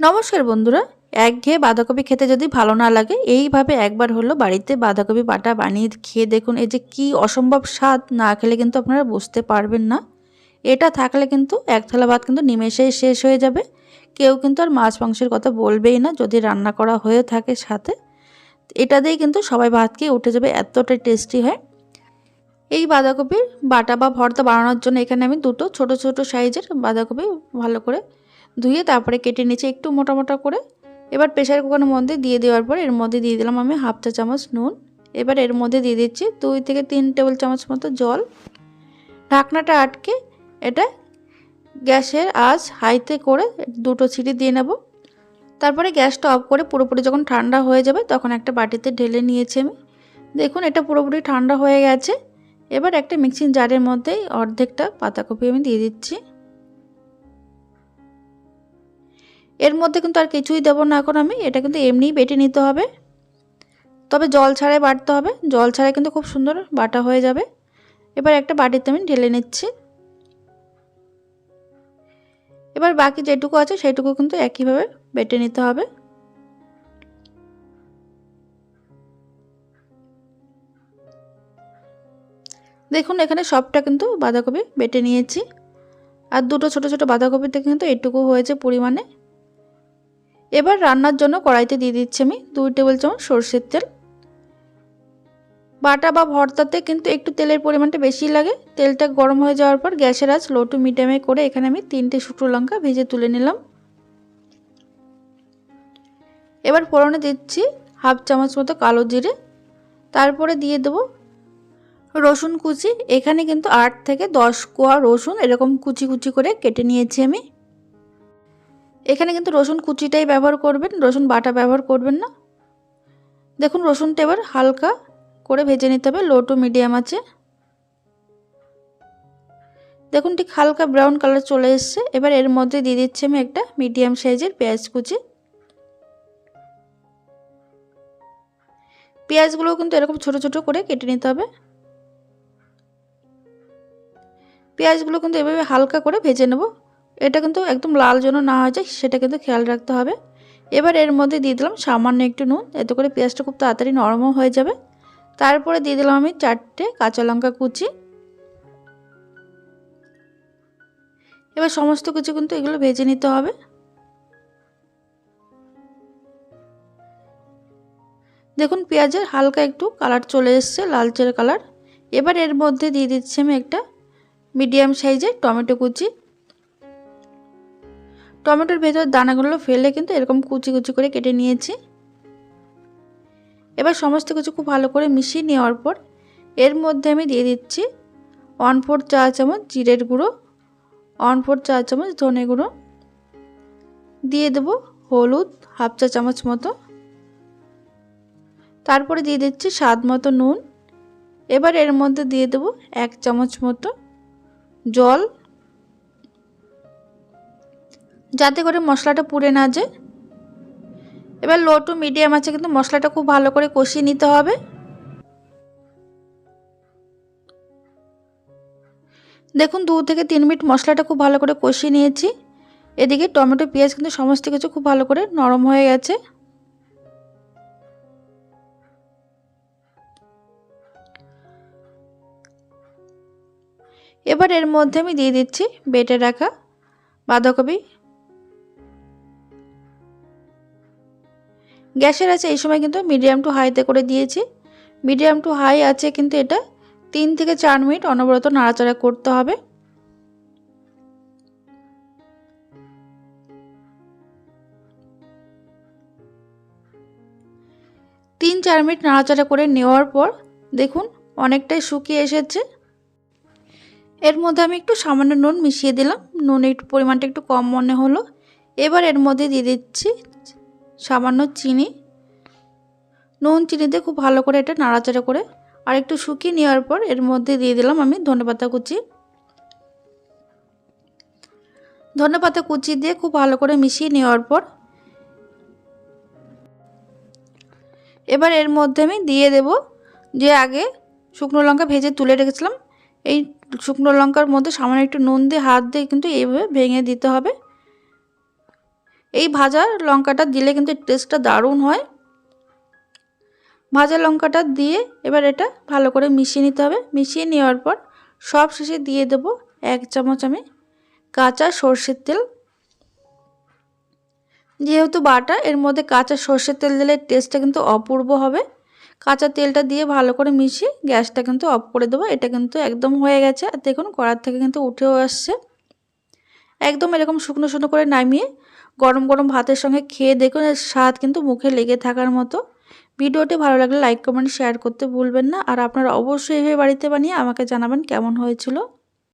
নমস্কার বন্ধুরা একঘেয়ে বাঁধাকপি খেতে যদি ভালো না লাগে, এইভাবে একবার হলো বাড়িতে বাঁধাকপি বাটা বানিয়ে খেয়ে দেখুন, এই যে কী অসম্ভব স্বাদ, না খেলে কিন্তু আপনারা বুঝতে পারবেন না। এটা থাকলে কিন্তু এক থালা ভাত কিন্তু নিমেষেই শেষ হয়ে যাবে। কেউ কিন্তু আর মাছ মাংসের কথা বলবেই না, যদি রান্না করা হয়ে থাকে সাথে। এটা দিয়েই কিন্তু সবাই ভাত খেয়ে উঠে যাবে এতটাই টেস্টি হয়। এই বাঁধাকপির বাটা বা ভর্তা বানানোর জন্য এখানে আমি দুটো ছোট ছোট সাইজের বাঁধাকপি ভালো করে ধুয়ে তারপরে কেটে নিচে একটু মোটা মোটা করে এবার প্রেশার কুকারের মধ্যে দিয়ে দেওয়ার পর এর মধ্যে দিয়ে দিলাম আমি হাফ চা চামচ নুন। এবার এর মধ্যে দিয়ে দিচ্ছি দুই থেকে তিন টেবিল চামচ মতো জল। ঢাকনাটা আটকে এটা গ্যাসের আজ হাইতে করে দুটো ছিটি দিয়ে নেব। তারপরে গ্যাসটা অফ করে পুরোপুরি যখন ঠান্ডা হয়ে যাবে তখন একটা বাটিতে ঢেলে নিয়েছি আমি। দেখুন এটা পুরোপুরি ঠান্ডা হয়ে গেছে। এবার একটা মিক্সিং জারের মধ্যেই অর্ধেকটা পাতাকপি আমি দিয়ে দিচ্ছি। এর মধ্যে কিন্তু আর কিছুই দেবো না এখন আমি, এটা কিন্তু এমনিই বেটে নিতে হবে। তবে জল ছাড়াই বাটতে হবে, জল ছাড়াই কিন্তু খুব সুন্দর বাটা হয়ে যাবে। এবার একটা বাটিতে আমি ঢেলে নিচ্ছি। এবার বাকি যেটুকু আছে সেটুকু কিন্তু একইভাবে বেটে নিতে হবে। দেখুন, এখানে সবটা কিন্তু বাঁধাকপি বেটে নিয়েছি। আর দুটো ছোট ছোট বাঁধাকপিতে কিন্তু এটুকু হয়েছে পরিমাণে। এবার রান্নার জন্য কড়াইতে দিয়ে দিচ্ছি আমি দুই টেবিল চামচ সর্ষের তেল। বাটা বা ভর্তাতে কিন্তু একটু তেলের পরিমাণটা বেশি লাগে। তেলটা গরম হয়ে যাওয়ার পর গ্যাসের আঁচ লো টু মিডিয়ামে করে এখানে আমি তিনটে শুকনো লঙ্কা ভেজে তুলে নিলাম। এবার ফোড়নে দিচ্ছি হাফ চামচ মতো কালো জিরে। তারপরে দিয়ে দেবো রসুন কুচি। এখানে কিন্তু আট থেকে দশ কোয়া রসুন এরকম কুচি কুচি করে কেটে নিয়েছি আমি। এখানে কিন্তু রসুন কুচিটাই ব্যবহার করবেন, রসুন বাটা ব্যবহার করবেন না। দেখুন, রসুনটা এবার হালকা করে ভেজে নিতে হবে লো টু মিডিয়াম আছে। দেখুন, ঠিক হালকা ব্রাউন কালার চলে এসছে। এবার এর মধ্যে দিয়ে দিচ্ছি আমি একটা মিডিয়াম সাইজের পেঁয়াজ কুচি। পেঁয়াজগুলো কিন্তু এরকম ছোট ছোট করে কেটে নিতে হবে। পেঁয়াজগুলো কিন্তু এভাবে হালকা করে ভেজে নেব। এটা কিন্তু একদম লাল যেন না হয়ে যায়, সেটা কিন্তু খেয়াল রাখতে হবে। এবার এর মধ্যে দিয়ে দিলাম সামান্য একটু নুন, এতে করে পেঁয়াজটা খুব তাড়াতাড়ি নরমও হয়ে যাবে। তারপরে দিয়ে দিলাম আমি চারটে কাঁচা লঙ্কা কুচি। এবার সমস্ত কিছু কিন্তু এগুলো ভেজে নিতে হবে। দেখুন পেঁয়াজের হালকা একটু কালার চলে এসছে, লালচের কালার। এবার এর মধ্যে দিয়ে দিচ্ছি আমি একটা মিডিয়াম সাইজের টমেটো কুচি। টমেটোর ভেতর দানাগুলো ফেলে কিন্তু এরকম কুচি কুচি করে কেটে নিয়েছি। এবার সমস্ত কিছু খুব ভালো করে মিশিয়ে নেওয়ার পর এর মধ্যে আমি দিয়ে দিচ্ছি ওয়ান ফোর চা চামচ জিরের গুঁড়ো, ওয়ান ফোর চা চামচ ধনে গুঁড়ো, দিয়ে দেবো হলুদ হাফ চা চামচ মতো। তারপরে দিয়ে দিচ্ছি স্বাদ মতো নুন। এবার এর মধ্যে দিয়ে দেবো এক চামচ মতো জল যাতে করে মশলাটা পুড়ে না যায়। এবার লো টু মিডিয়াম আছে, কিন্তু মশলাটা খুব ভালো করে কষিয়ে নিতে হবে। দেখুন, দু থেকে তিন মিনিট মশলাটা খুব ভালো করে কষিয়ে নিয়েছি। এদিকে টমেটো, পেঁয়াজ কিন্তু সমস্ত কিছু খুব ভালো করে নরম হয়ে গেছে। এবার এর মধ্যে আমি দিয়ে দিচ্ছি বেটে রাখা বাঁধাকপি। গ্যাসের আছে এই সময় কিন্তু মিডিয়াম টু হাইতে করে দিয়েছি। মিডিয়াম টু হাই আছে কিন্তু এটা তিন থেকে চার মিনিট অনবরত নাড়াচাড়া করতে হবে। তিন চার মিনিট নাড়াচাড়া করে নেওয়ার পর দেখুন অনেকটাই শুকিয়ে এসেছে। এর মধ্যে আমি একটু সামান্য নুন মিশিয়ে দিলাম। নুন একটু পরিমাণটা একটু কম মনে হলো। এবার এর মধ্যে দিয়ে দিচ্ছি সামান্য চিনি, নুন চিনি দিয়ে খুব ভালো করে এটা নাড়াচাড়া করে আর একটু শুকিয়ে নেওয়ার পর এর মধ্যে দিয়ে দিলাম আমি ধনেপাতা কুচি। ধনেপাতা কুচি দিয়ে খুব ভালো করে মিশিয়ে নেওয়ার পর এবার এর মধ্যে আমি দিয়ে দেব যে আগে শুকনো লঙ্কা ভেজে তুলে রেখেছিলাম। এই শুকনো লঙ্কার মধ্যে সামান্য একটু নুন দিয়ে, হাত দিয়ে কিন্তু এইভাবে ভেঙে দিতে হবে। এই ভাজা লঙ্কাটা দিলে কিন্তু টেস্টটা দারুণ হয়। ভাজা লঙ্কাটা দিয়ে এবার এটা ভালো করে মিশিয়ে নিতে হবে। মিশিয়ে নেওয়ার পর সব শেষে দিয়ে দেব এক চামচ আমি কাঁচা সর্ষের তেল। যেহেতু বাটা, এর মধ্যে কাঁচা সর্ষের তেল দিলে টেস্টটা কিন্তু অপূর্ব হবে। কাঁচা তেলটা দিয়ে ভালো করে মিশিয়ে গ্যাসটা কিন্তু অফ করে দেবো। এটা কিন্তু একদম হয়ে গেছে। আর দেখুন, কড়ার থেকে কিন্তু উঠেও আসছে। একদম এরকম শুকনো শুকনো করে নামিয়ে গরম গরম ভাতের সঙ্গে খেয়ে দেখুন, এর স্বাদ কিন্তু মুখে লেগে থাকার মতো। ভিডিওটি ভালো লাগলে লাইক কমেন্ট শেয়ার করতে ভুলবেন না। আর আপনারা অবশ্যই এভাবে বাড়িতে বানিয়ে আমাকে জানাবেন কেমন হয়েছিল।